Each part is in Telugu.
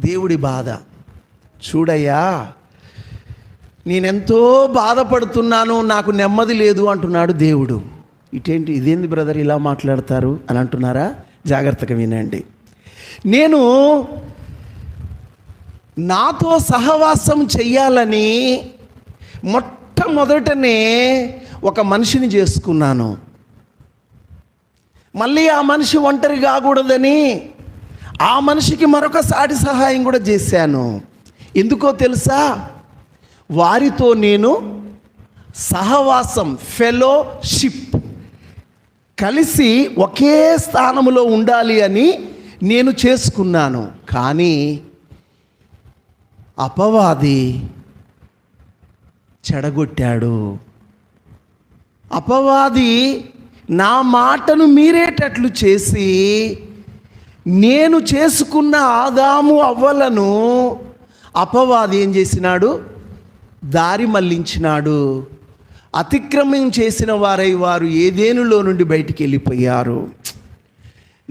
దేవుడి బాధ. చూడయ్యా నేనెంతో బాధపడుతున్నాను నాకు నెమ్మది లేదు అంటున్నాడు దేవుడు. ఇటేంటి ఇదేంది బ్రదర్ ఇలా మాట్లాడతారు అని అంటున్నారా? జాగ్రత్తగా వినండి. నేను నాతో సహవాసం చెయ్యాలని మొట్టమొదటనే ఒక మనిషిని చేసుకున్నాను. మళ్ళీ ఆ మనిషి ఒంటరి కాకూడదని ఆ మనిషికి మరొక సాటి సహాయం కూడా చేశాను. ఎందుకో తెలుసా? వారితో నేను సహవాసం ఫెలోషిప్ కలిసి ఒకే స్థానంలో ఉండాలి అని నేను చేసుకున్నాను. కానీ అపవాది చెడగొట్టాడు. అపవాది నా మాటను మీరేటట్లు చేసి నేను చేసుకున్న ఆదాము అవ్వలను అపవాది ఏం చేసినాడు? దారి మళ్ళించినాడు. అతిక్రమం చేసిన వారై వారు ఏదేనులో నుండి బయటికి వెళ్ళిపోయారు?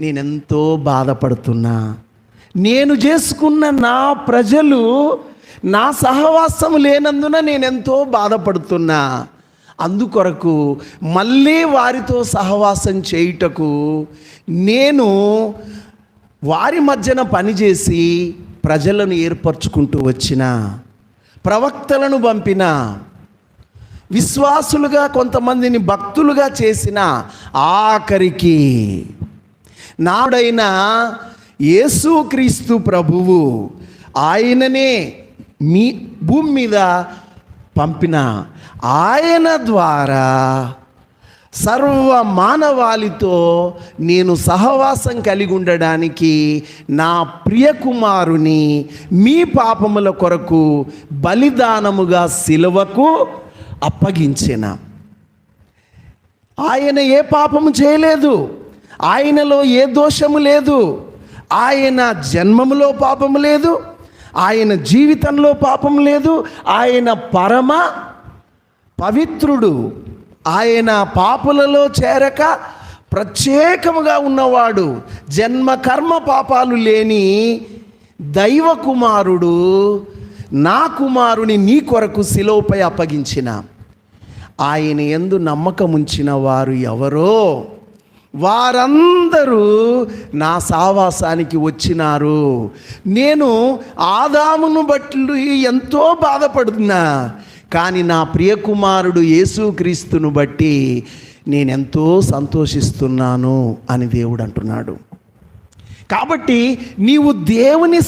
నేనెంతో బాధపడుతున్నా. నేను చేసుకున్న నా ప్రజలు నా సహవాసం లేనందున నేనెంతో బాధపడుతున్నా. అందుకొరకు మళ్ళీ వారితో సహవాసం చేయుటకు నేను వారి మధ్యన పనిచేసి ప్రజలను ఏర్పరచుకుంటూ వచ్చిన ప్రవక్తలను పంపిన విశ్వాసులుగా కొంతమందిని భక్తులుగా చేసిన ఆఖరికి నాడైన యేసుక్రీస్తు ప్రభువు ఆయననే మీ భూమి మీద పంపిన. ఆయన ద్వారా సర్వ మానవాళితో నేను సహవాసం కలిగి ఉండడానికి నా ప్రియకుమారుని మీ పాపముల కొరకు బలిదానముగా సిలువకు అప్పగించిన. ఆయన ఏ పాపము చేయలేదు. ఆయనలో ఏ దోషము లేదు. ఆయన జన్మములో పాపము లేదు. ఆయన జీవితంలో పాపం లేదు. ఆయన పరమ పవిత్రుడు. ఆయన పాపులలో చేరక ప్రత్యేకముగా ఉన్నవాడు జన్మ కర్మ పాపాలు లేని దైవ కుమారుడు నా కుమారుని నీ కొరకు శిలోపై అప్పగించిన. ఆయన ఎందు నమ్మకం ఉంచిన వారు ఎవరో వారందరూ నా సావాసానికి వచ్చినారు. నేను ఆదామును బట్టి ఎంతో బాధపడుతున్నా. కానీ నా ప్రియకుమారుడు యేసుక్రీస్తును బట్టి నేనెంతో సంతోషిస్తున్నాను అని దేవుడు అంటున్నాడు. కాబట్టి నీవు దేవుని